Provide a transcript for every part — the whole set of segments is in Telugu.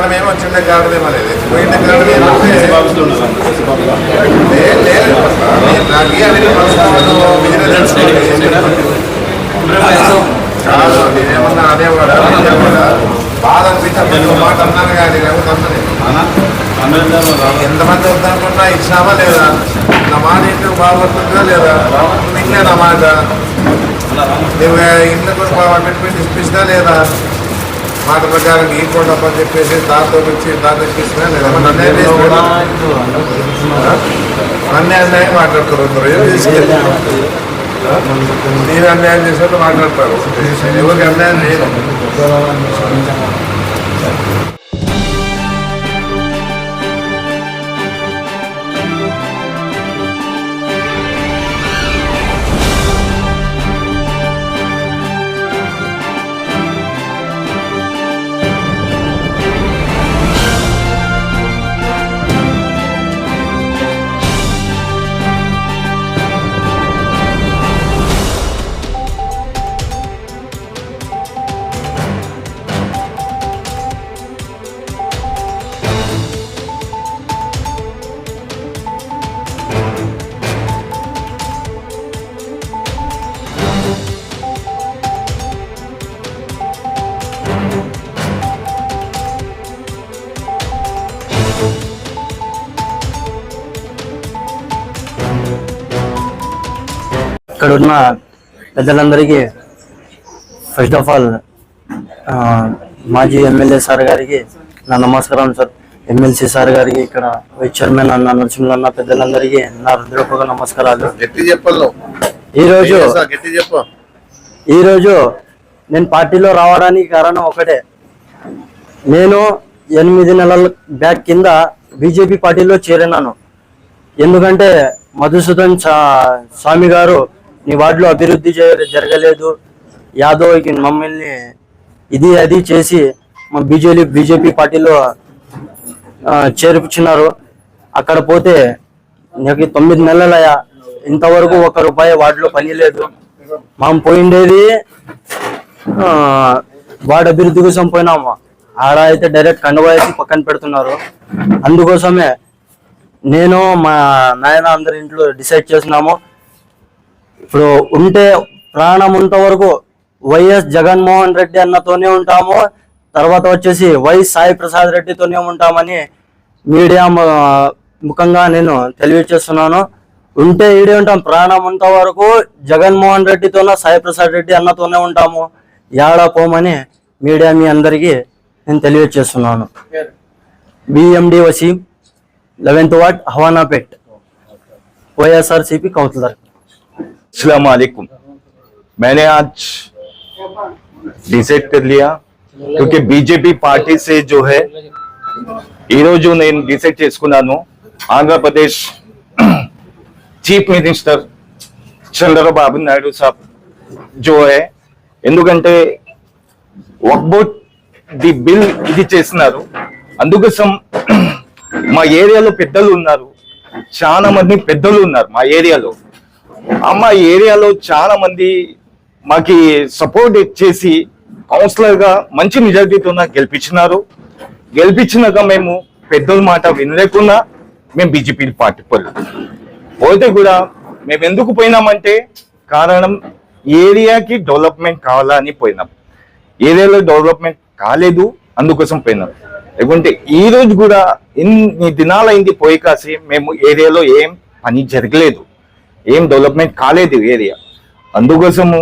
కారణం ఏమో చిన్న కారణం ఏమో లేదు పోయిన కారణం ఏమంటే లే- లేదు అసలు. నేను నాకు ఈ అన్ని ప్రస్తావనలు మీరే తెలుసుకోండి. కాదు నేనేమన్నా అనేవాడా అనేవాడా బాధ అనిపించి మాట అన్నాను కానీ లేకపోతే అన్నది ఎంతమంది వద్దనుకున్నా ఇచ్చినామా లేదా నా మాట బాగుపడుతుందా లేదా నీకే నా మాట నువ్వు ఇంట్లో కూడా బాగా పెట్టి పెట్టి ఇప్పిస్తా లేదా మాట ప్రకారం ఈ కూడా అని చెప్పేసి దాంతో వచ్చి దాంతో మన అన్యాయం? అన్యాయం అందరూ. ఏం తీసుకెళ్ళి? మీరు అన్యాయం చేసినట్టు మాట్లాడతారు. ఎవరికి అన్యాయం లేదు ఇక్కడ ఉన్న పెద్దలందరికీ ఫస్ట్ ఆఫ్ ఆల్ మాజీ ఎమ్మెల్యే సార్ గారికి నా నమస్కారం సార్. ఎమ్మెల్సీ సార్ గారికి ఇక్కడ వైస్ చైర్మన్ అన్న నరసింహులు అన్న పెద్దలందరికీ నా హృదయపూర్వక నమస్కారాలు. గట్టి చెప్పాలి ఈ రోజు గట్టి చెప్పు. ఈ రోజు నేను పార్టీలో రావడానికి కారణం ఒకటే. నేను ఎనిమిది నెలల బ్యాక్ కింద బీజేపీ పార్టీలో చేరినాను. ఎందుకంటే మధుసూదన్ స్వామి గారు మీ వార్డులో అభివృద్ధి జరగలేదు. యాదవ్కి మమ్మల్ని ఇది అది చేసి మా బీజేపీ బీజేపీ పార్టీలో చేర్పుచున్నారు అక్కడ పోతే నాకు తొమ్మిది నెలలయ్యా. ఇంతవరకు ఒక రూపాయి వార్డులో పని లేదు. మనం పోయిండేది వార్డు అభివృద్ధి కోసం పోయినాము ఆడ అయితే డైరెక్ట్ కండవాసి పక్కన పెడుతున్నారు. అందుకోసమే నేను మా నాయన అందరి ఇంట్లో డిసైడ్ చేసినాము. ఇప్పుడు ఉంటే ప్రాణం ఉంట వరకు వైఎస్ జగన్మోహన్ రెడ్డి అన్నతోనే ఉంటాము. తర్వాత వచ్చేసి వై సాయి ప్రసాద్ రెడ్డితోనే ఉంటామని మీడియా ముఖంగా నేను తెలియజేస్తున్నాను ఉంటే ఈడే ఉంటాం. ప్రాణం ఉంటవరకు జగన్మోహన్ రెడ్డితోనో సాయి ప్రసాద్ రెడ్డి అన్నతోనే ఉంటాము. ఏడా పోమని మీడియా మీ అందరికీ నేను తెలియజేస్తున్నాను BMD Waseem eleventh ward Havanapet YSRCP councillor. अस्सलाम वालेकुम मैंने आज डिसाइड कर लिया क्योंकि బీజేపీ పార్టీ से जो है ఈ రోజు నేను డిసైడ్ చేసుకున్నాను ఆంధ్రప్రదేశ్ చీఫ్ మినిస్టర్ చంద్రబాబు నాయుడు సాబ్ జో హే ఎందుకంటే వక్బోట్ ది బిల్ ఇది చేసినారు అందుకోసం మా ఏరియాలో పెద్దలు ఉన్నారు చాలా మంది పెద్దలు ఉన్నారు మా ఏరియాలో అమ్మ ఏరియాలో చాలా మంది మాకి సపోర్ట్ చేసి కౌన్సిలర్గా మంచి మెజార్టీతో గెలిపించినారు. గెలిపించినాక మేము పెద్దల మాట వినలేకున్నా మేము బీజేపీ పార్టీ పోలేదు. పోతే కూడా మేము ఎందుకు పోయినామంటే కారణం ఏరియాకి డెవలప్మెంట్ కావాలని పోయినాం. ఏరియాలో డెవలప్మెంట్ కాలేదు అందుకోసం పోయినాం. లేకుంటే ఈ రోజు కూడా ఇన్ని దినాలైంది పోయి కాసి మేము ఏరియాలో ఏం పని జరగలేదు. ఏం డెవలప్మెంట్ కాలేదు ఏరియా. అందుకోసము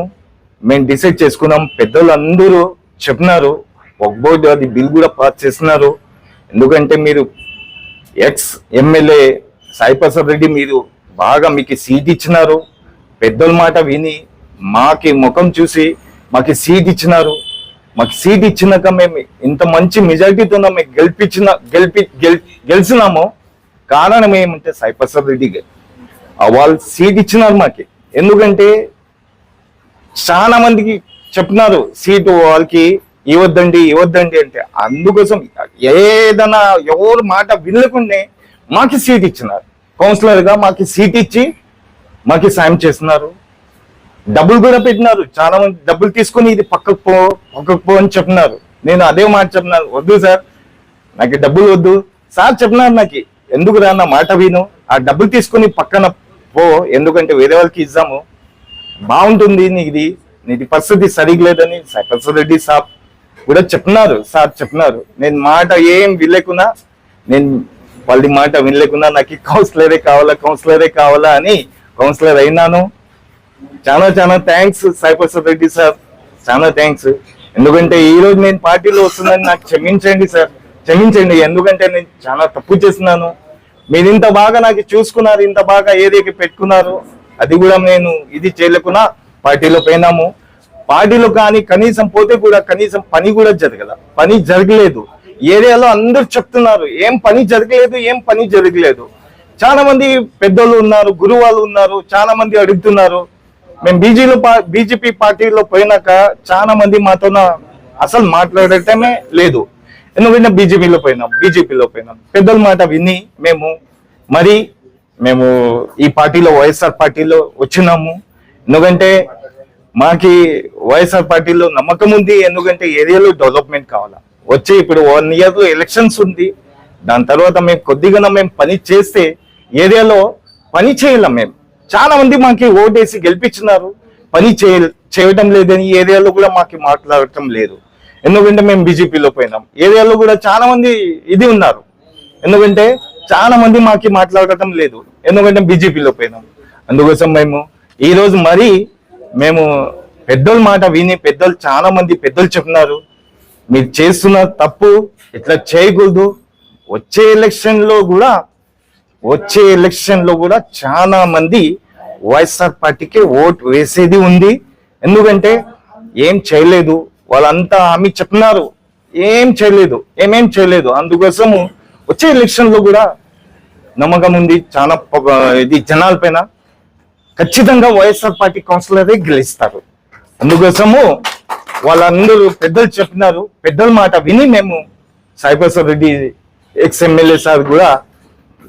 మేము డిసైడ్ చేసుకున్నాం. పెద్దలు అందరూ చెప్పినారు. ఒక బోర్డు అది బిల్ కూడా పాస్ చేస్తున్నారు. ఎందుకంటే మీరు ఎక్స్ ఎమ్మెల్యే సాయి ప్రసాద్ రెడ్డి మీరు బాగా మీకు సీట్ ఇచ్చినారు. పెద్దల మాట విని మాకి ముఖం చూసి మాకు సీట్ ఇచ్చినారు. మాకు సీట్ ఇచ్చినాక మేము ఇంత మంచి మెజారిటీతో మేము గెలిపించిన గెలిపి గెల్ గెలిచినామో. కారణం ఏమంటే సాయి ప్రసాద్ రెడ్డి గారు. వాళ్ళు సీట్ ఇచ్చినారు మాకి. ఎందుకంటే చాలా మందికి చెప్తున్నారు సీటు వాళ్ళకి ఇవ్వద్దండి ఇవ్వద్దండి అంటే. అందుకోసం ఏదైనా ఎవరు మాట వినకుండా మాకి సీట్ ఇచ్చినారు. కౌన్సిలర్గా మాకి సీట్ ఇచ్చి మాకి సాయం చేస్తున్నారు. డబ్బులు కూడా పెట్టినారు. చాలా మంది డబ్బులు తీసుకొని ఇది పక్కకు పో పక్కకు పో అని చెప్తున్నారు. నేను అదే మాట చెప్తున్నాను. వద్దు సార్ నాకు డబ్బులు వద్దు. సార్ చెప్పినారు నాకు. ఎందుకు రా నా మాట విను? ఆ డబ్బులు తీసుకుని పక్కన పో ఎందుకంటే వేరే వాళ్ళకి ఇద్దాము. బాగుంటుంది నీది నీది పరిస్థితి సరిగ్లేదని సైపర్స్ రెడ్డి సాబ్ కూడా చెప్పినారు సార్ చెప్పినారు. నేను మాట ఏం వినలేకున్నా నేను వాళ్ళ మాట వినలేకున్నా నాకు కౌన్సిలరే కావాలా కౌన్సిలరే కావాలా అని కౌన్సిలర్ అయినాను. చాలా చాలా థ్యాంక్స్ సైపర్స్ రెడ్డి సార్ చాలా థ్యాంక్స్ ఎందుకంటే ఈ రోజు నేను పార్టీలో వస్తుందని నాకు క్షమించండి సార్. క్షమించండి ఎందుకంటే నేను చాలా తప్పు చేస్తున్నాను. మీరు ఇంత బాగా నాకు చూసుకున్నారు ఇంత బాగా ఏరియాకి పెట్టుకున్నారు అది కూడా నేను ఇది చేయలేకున్నా పార్టీలో పోయినాము. పార్టీలో కానీ కనీసం పోతే కూడా కనీసం పని కూడా జరగల పని జరగలేదు. ఏరియాలో అందరూ చెప్తున్నారు ఏం పని జరగలేదు ఏం పని జరగలేదు. చాలా మంది పెద్దోళ్ళు ఉన్నారు గురువాళ్ళు ఉన్నారు చాలా మంది అడుగుతున్నారు. మేము బీజేలో బీజేపీ పార్టీలో పోయినాక చాలా మంది మాతో అసలు మాట్లాడటమే లేదు. ఎందుకంటే బీజేపీలో పోయినాం బీజేపీలో పోయినాం. పెద్దల మాట విని మేము మరి మేము ఈ పార్టీలో వైఎస్ఆర్ పార్టీలో వచ్చినాము. ఎందుకంటే మాకి వైఎస్ఆర్ పార్టీలో నమ్మకం ఉంది ఎందుకంటే ఏరియాలో డెవలప్మెంట్ కావాలా. వచ్చే ఇప్పుడు వన్ ఇయర్ ఎలక్షన్స్ ఉంది. దాని తర్వాత మేము కొద్దిగా మేము పని చేస్తే ఏరియాలో పని చేయలేం మేము. చాలా మంది మాకి ఓటేసి గెలిపించినారు. పని చేయ చేయటం లేదని ఏరియాలో కూడా మాకు మాట్లాడటం లేదు. ఎందుకంటే మేము బీజేపీలో పోయినాం. ఏరియాలో కూడా చాలా మంది ఇది ఉన్నారు. ఎందుకంటే చాలా మంది మాకి మాట్లాడటం లేదు. ఎందుకంటే బీజేపీలో పోయినాం. అందుకోసం మేము ఈ రోజు మరీ మేము పెద్దోళ్ళ మాట విని పెద్దలు చాలా మంది పెద్దలు చెప్తున్నారు మీరు చేస్తున్న తప్పు ఇట్లా చేయకూడదు. వచ్చే ఎలక్షన్లో కూడా వచ్చే ఎలక్షన్లో కూడా చాలా మంది వైఎస్ఆర్ పార్టీకి ఓట్ వేసేది ఉంది. ఎందుకంటే ఏం చేయలేదు. వాళ్ళంతా హామీ చెప్తున్నారు ఏం చేయలేదు ఏమేం చేయలేదు. అందుకోసము వచ్చే ఎలక్షన్లో కూడా నమ్మకం ఉంది. చాలా ఇది జనాల పైన ఖచ్చితంగా వైఎస్ఆర్ పార్టీ కౌన్సిలరే గెలుస్తారు. అందుకోసము వాళ్ళందరూ పెద్దలు చెప్పినారు. పెద్దల మాట విని మేము Saiprasad Reddy ex MLA sir కూడా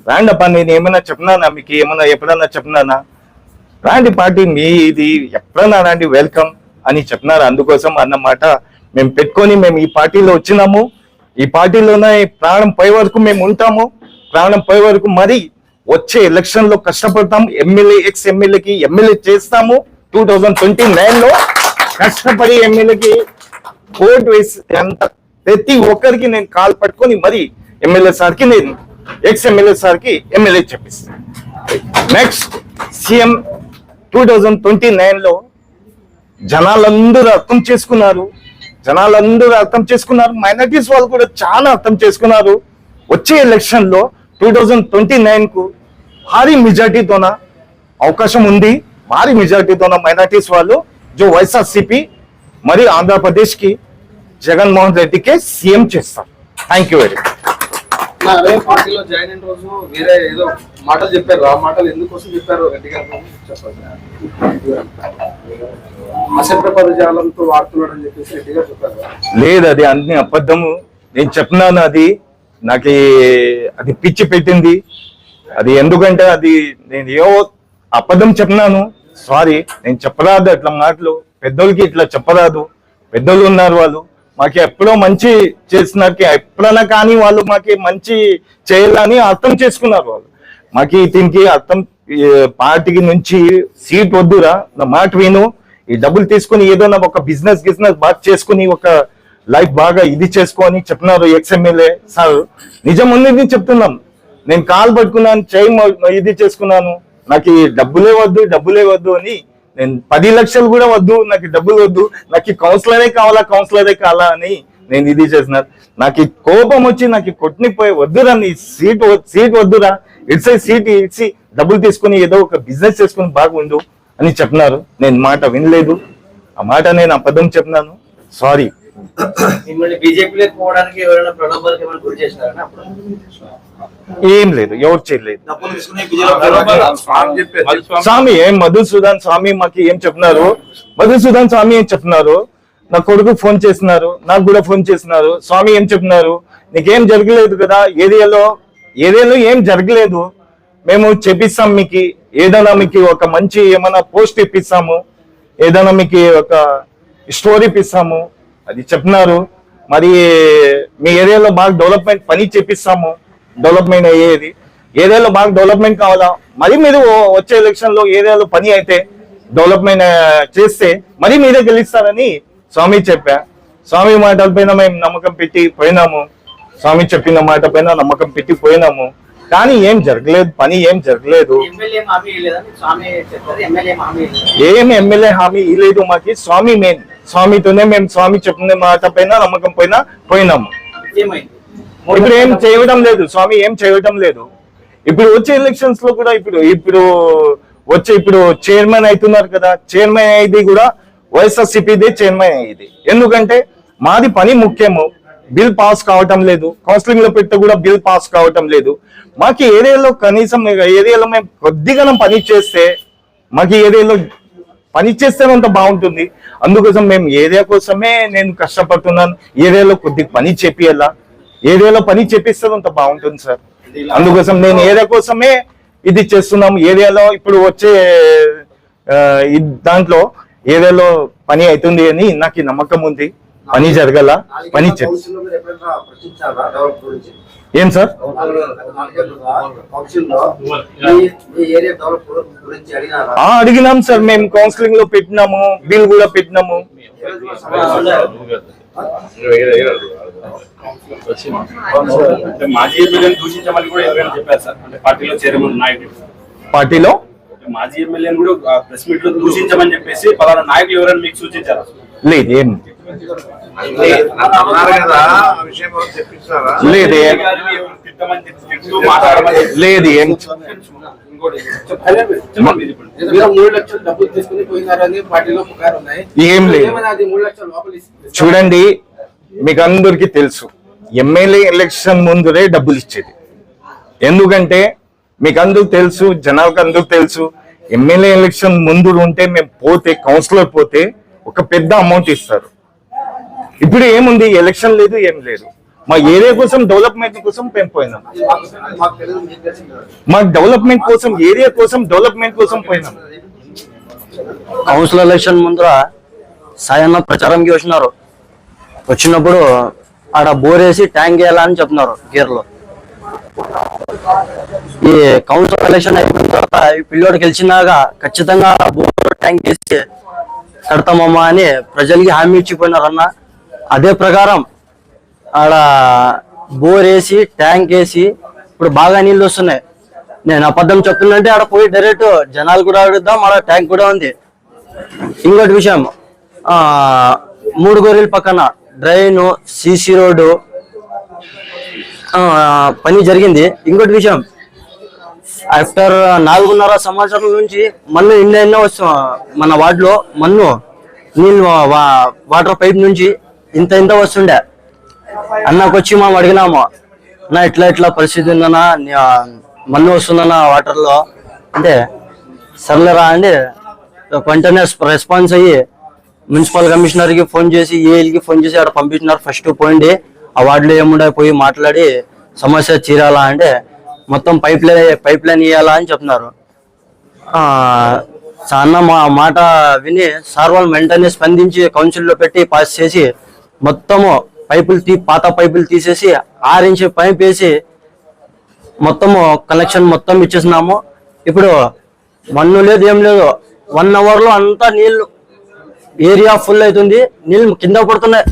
రాండప్ప నేను ఏమైనా చెప్పినానా? మీకు ఏమైనా ఎప్పుడన్నా చెప్పినానా? రాండి పార్టీ మీ ఇది ఎప్పుడన్నా రాండి వెల్కమ్. అని చెప్పినారు. అందుకోసం అన్నమాట మేము పెట్టుకొని మేము ఈ పార్టీలో వచ్చినాము. ఈ పార్టీలోనే ప్రాణం పై వరకు మేము ఉంటాము. ప్రాణం పై వరకు మరి వచ్చే ఎలక్షన్లో కష్టపడతాం. ఎమ్మెల్యే ఎక్స్ ఎమ్మెల్యేకి ఎమ్మెల్యే చేస్తాము. టూ థౌజండ్ ట్వంటీ నైన్లో కష్టపడి ఎమ్మెల్యేకి ఓటు వేసి అంత ప్రతి ఒక్కరికి నేను కాల్ పట్టుకొని మరి ఎమ్మెల్యే సార్కి నేను ఎక్స్ ఎమ్మెల్యే సార్కి MLA చెప్పిస్తాను. Next CM two thousand twenty నైన్లో జనాలందరూ అర్థం చేసుకున్నారు. జనాలందరూ అర్థం చేసుకున్నారు. మైనార్టీస్ వాళ్ళు కూడా చాలా అర్థం చేసుకున్నారు. వచ్చే ఎలక్షన్లో టూ థౌజండ్ ట్వంటీ నైన్కు భారీ మెజార్టీతోన అవకాశం ఉంది. భారీ మెజార్టీతోన మైనార్టీస్ వాళ్ళు జో వైఎస్ఆర్సిపి మరి ఆంధ్రప్రదేశ్కి జగన్మోహన్ రెడ్డికే సీఎం చేస్తారు. థ్యాంక్ యూ వెరీ మచ్ అదే పార్టీలో జాయిన్ అయిన రోజు వేరే ఏదో మాటలు చెప్పారు. ఆ మాటలు ఎందుకోసం చెప్పారు? గట్టిగా చెప్పండి. అసభ్య పదజాలంతో వాడుతున్నాడు అని చెప్పేసి రెడ్డిగా చెప్పారు. లేదు అది అన్ని అబద్ధము. నేను చెప్పినాను అది. నాకు అది పిచ్చి పెట్టింది. అది ఎందుకంటే అది నేను ఏవో అబద్ధం చెప్పినాను సారీ నేను చెప్పరాదు అట్లా మాటలు. పెద్దోళ్ళకి ఇట్లా చెప్పరాదు. పెద్దోళ్ళు ఉన్నారు వాళ్ళు. మాకు ఎప్పుడో మంచి చేస్తున్నారు ఎప్పుడైనా కానీ వాళ్ళు మాకు మంచి చేయాలని అర్థం చేసుకున్నారు వాళ్ళు. మాకు దీనికి అర్థం పార్టీకి నుంచి సీట్ వద్దురా నా మాట విను. ఈ డబ్బులు తీసుకుని ఏదో నా ఒక బిజినెస్ బిజినెస్ బాగా చేసుకుని ఒక లైఫ్ బాగా ఇది చేసుకొని చెప్తున్నారు ఎక్స్ఎమ్మెల్యే సార్. నిజం ఉన్నది చెప్తున్నాం నేను కాల్ పట్టుకున్నాను చేయి ఇది చేసుకున్నాను. నాకు ఈ డబ్బులే వద్దు డబ్బులే వద్దు అని నేను పది లక్షలు కూడా వద్దు నాకు డబ్బులు వద్దు నాకు కౌన్సిలరే కావాలా కౌన్సిలరే కావాలా అని నేను ఇది చేసిన. నాకు కోపం వచ్చి నాకు ఈ పోయి వద్దురా నీ సీట్ సీట్ వద్దురా ఇట్స్ సీట్ ఇచ్చి డబ్బులు తీసుకుని ఏదో ఒక బిజినెస్ చేసుకుని బాగుండు అని చెప్పినారు. నేను మాట వినలేదు. ఆ మాట నేను అబద్ధం చెప్పినాను. సారీ ఏం లేదు ఎవరు చేయలేదు. స్వామి ఏం మధుసూదన్ స్వామి మాకు ఏం చెప్తున్నారు? మధుసూదన్ స్వామి ఏం చెప్తున్నారు? నా కొడుకు ఫోన్ చేస్తున్నారు నాకు కూడా ఫోన్ చేస్తున్నారు. స్వామి ఏం చెప్తున్నారు? నీకేం జరగలేదు కదా? ఏరియాలో ఏరియాలో ఏం జరగలేదు? మేము చెప్పిస్తాం మీకు ఏదైనా మీకు ఒక మంచి ఏమైనా పోస్ట్ ఇప్పిస్తాము ఏదైనా మీకు ఒక స్టోరీ ఇప్పిస్తాము. అది చెప్తున్నారు మరి మీ ఏరియాలో బాగా డెవలప్మెంట్ పని చేపిస్తాము. డెవలప్మెంట్ అయ్యేది. ఏరియాలో బాగా డెవలప్మెంట్ కావాలా? మరి మీరు వచ్చే ఎలక్షన్లో ఏరియాలో పని అయితే డెవలప్మెంట్ చేస్తే మరి మీరే గెలుస్తారని స్వామి చెప్పా. స్వామి మాటల పైన మేము నమ్మకం పెట్టి పోయినాము. స్వామి చెప్పిన మాట పైన నమ్మకం పెట్టి పోయినాము. కానీ ఏం జరగలేదు. పని ఏం జరగలేదు. ఎమ్మెల్యే హామీ ఇవ్వలేదు. ఏం ఎమ్మెల్యే హామీ ఇలేదు మాకి. స్వామి మెయిన్ స్వామితోనే మేము స్వామి చెప్పిన మాట పైన నమ్మకం పైన పోయినాము. ఇప్పుడు ఏం చేయడం లేదు స్వామి ఏం చేయడం లేదు. ఇప్పుడు వచ్చే ఎలక్షన్స్లో కూడా ఇప్పుడు ఇప్పుడు వచ్చే ఇప్పుడు చైర్మన్ అవుతున్నారు కదా చైర్మన్ అయ్యేది కూడా వైఎస్ఆర్సీపీదే చైర్మన్ అయ్యేది. ఎందుకంటే మాది పని ముఖ్యము బిల్ పాస్ కావటం లేదు కౌన్సిలింగ్లో పెడితే కూడా బిల్ పాస్ కావటం లేదు. మాకు ఏరియాలో కనీసం ఏరియాలో మేము కొద్దిగా పని చేస్తే మాకు ఏరియాలో పని చేస్తేనే అంత బాగుంటుంది. అందుకోసం మేము ఏరియా కోసమే నేను కష్టపడుతున్నాను. ఏరియాలో కొద్దిగా పని చేపియాలా ఏరియాలో పని చెప్పిస్తే అంత బాగుంటుంది సార్. అందుకోసం నేను ఏరియా కోసమే ఇది చేస్తున్నాం ఏరియాలో ఇప్పుడు వచ్చే దాంట్లో ఏరియాలో పని అవుతుంది అని నాకు నమ్మకం ఉంది. పని జరగల. పని చెప్పి ఏం సార్? అడిగినాం సార్. మేము కౌన్సిలింగ్లో పెట్టినాము బిల్ కూడా పెట్టినాము. మాజీ ఎమ్మెల్యేని దూషించమని కూడా ఎవరైనా చెప్పారు సార్? అంటే పార్టీలో చేరమని నాయకులు పార్టీలో? మాజీ ఎమ్మెల్యేని కూడా ప్రెస్ మీట్లో దూషించమని చెప్పేసి పలానా నాయకులు ఎవరైనా మీకు సూచించారు? లేదు ఏం. లేదు లేదు ఏం లేదు. చూడండి మీకు అందరికి తెలుసు ఎమ్మెల్యే ఎలక్షన్ ముందురే డబ్బులు ఇచ్చేది. ఎందుకంటే మీకు అందరూ తెలుసు జనాలకు అందరూ తెలుసు ఎమ్మెల్యే ఎలక్షన్ ముందు ఉంటే మేము పోతే కౌన్సిలర్ పోతే ఒక పెద్ద అమౌంట్ ఇస్తారు. ఇప్పుడు ఏముంది? ఎలక్షన్ లేదు ఏం లేదు. మా ఏరియా కోసం డెవలప్మెంట్ కోసం మేము పోయినాం మా డెవలప్మెంట్ కోసం ఏరియా కోసం డెవలప్మెంట్ కోసం పోయినాం. కౌన్సిల్ ఎలక్షన్ ముందర సాయన్న ప్రచారంకి వచ్చినారు వచ్చినప్పుడు ఆడ బోరేసి ట్యాంక్ వేయాలని చెప్తున్నారు గేర్లో. ఈ కౌన్సిల్ ఎలక్షన్ అయిపోయిన తర్వాత ఈ పిల్లోడు గెలిచినాక ఖచ్చితంగా బోర్ ట్యాంక్ వేసి కడతామమ్మా అని ప్రజలకి హామీ ఇచ్చిపోయినారన్నా. అదే ప్రకారం ఆడ బోర్ వేసి ట్యాంక్ వేసి ఇప్పుడు బాగా నీళ్ళు వస్తున్నాయి. నేను అబద్ధం చెప్తున్నంటే ఆడ పోయి డైరెక్ట్ జనాలు కూడా అడుగుదాం ఆడ ట్యాంక్ కూడా ఉంది. ఇంకోటి విషయం మూడు గొర్రెల పక్కన డ్రైన్ సిసి రోడ్డు పని జరిగింది. ఇంకోటి విషయం ఆఫ్టర్ నాలుగున్నర సంవత్సరం నుంచి మన్ను ఎన్నో ఎన్నో వస్తు మన వార్డులో మన్ను నీళ్ళు వా- వాటర్ పైప్ నుంచి ఇంత ఇంత వస్తుండే. అన్నకు వచ్చి మేము అడిగినాము నా ఇట్లా ఇట్లా పరిస్థితి ఉందన్నా మన్ను వస్తుందన్నా వాటర్లో. అంటే సర్లేరా అండి వెంటనే రెస్పాన్స్ అయ్యి మున్సిపల్ కమిషనర్కి ఫోన్ చేసి ఏఎల్కి ఫోన్ చేసి అక్కడ పంపించినారు ఫస్ట్ పోయింది ఆ వార్డులో ఏముండే పోయి మాట్లాడి సమస్య తీరాలా అంటే మొత్తం పైప్ లైన్ పైప్ లైన్ ఇవ్వాలా అని చెప్తున్నారు. అన్న మా మాట విని సార్ వాళ్ళు వెంటనే స్పందించి కౌన్సిల్లో పెట్టి పాస్ చేసి మొత్తము పైపులు తీ పాత పైపులు తీసేసి ఆరు ఇంచ్ పైప్ వేసి మొత్తము కలెక్షన్ మొత్తం ఇచ్చేసినాము. ఇప్పుడు మన్ను లేదు ఏం లేదు. వన్ అవర్లో అంతా నీళ్ళు ఏరియా ఫుల్ అవుతుంది నీళ్ళు కింద పడుతున్నాయి.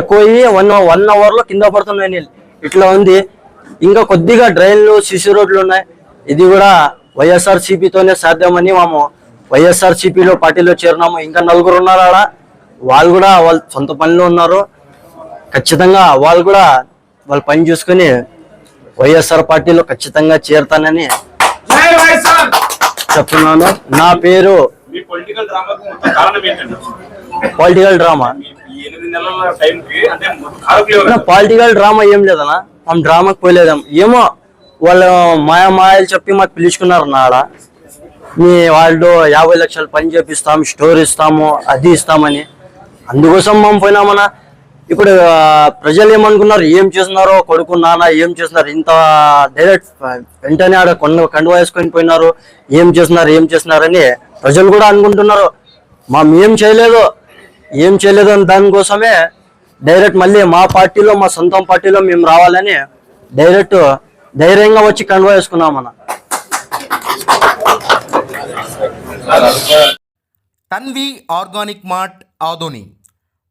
ఎక్కువ వన్ వన్ అవర్లో కింద పడుతున్నాయి నీళ్ళు. ఇట్లా ఉంది. ఇంకా కొద్దిగా డ్రైన్లు సిసి రోడ్లు ఉన్నాయి. ఇది కూడా వైఎస్ఆర్ సిపితోనే సాధ్యమని మేము వైఎస్ఆర్ సిపిలో పార్టీలో చేరినాము. ఇంకా నలుగురు ఉన్నారు ఆడ వాళ్ళు కూడా వాళ్ళ సొంత పనిలో ఉన్నారు. ఖచ్చితంగా వాళ్ళు కూడా వాళ్ళ పని చూసుకొని వైఎస్ఆర్ పార్టీలో ఖచ్చితంగా చేరుతానని! చెప్తున్నాను. నా పేరు పొలిటికల్ డ్రామాకు మొత్తం కారణం ఏంటండి? పొలిటికల్ డ్రామా పొలిటికల్ డ్రామా ఏం లేదన్నా. మనం డ్రామాకి పోయలేదాం. ఏమో వాళ్ళు మాయా మాయలు చెప్పి మాకు పిలుచుకున్నారు నాడ మీ వాళ్ళు యాభై లక్షలు పని చేపిస్తాం స్టోర్ ఇస్తాము అది ఇస్తామని. అందుకోసం మేము పోయినామన్నా. ఇప్పుడు ప్రజలు ఏమనుకున్నారు? ఏం చేస్తున్నారో? కొడుకు నాన్న ఏం చేస్తున్నారు? ఇంత డైరెక్ట్ వెంటనే ఆడ కొండ కండు వేసుకొని పోయినారు. ఏం చేస్తున్నారు? ఏం చేస్తున్నారని ప్రజలు కూడా అనుకుంటున్నారు. మనం ఏం చేయలేదు. ఏం చేయలేదు అని దానికోసమే డైరెక్ట్ మళ్ళీ మా పార్టీలో మా సొంతం పార్టీలో మేము రావాలని డైరెక్ట్ ధైర్యంగా వచ్చి కన్వా వేసుకున్నాం అన్న తన్వి ఆర్గానిక్ మార్ట్ ఆధోని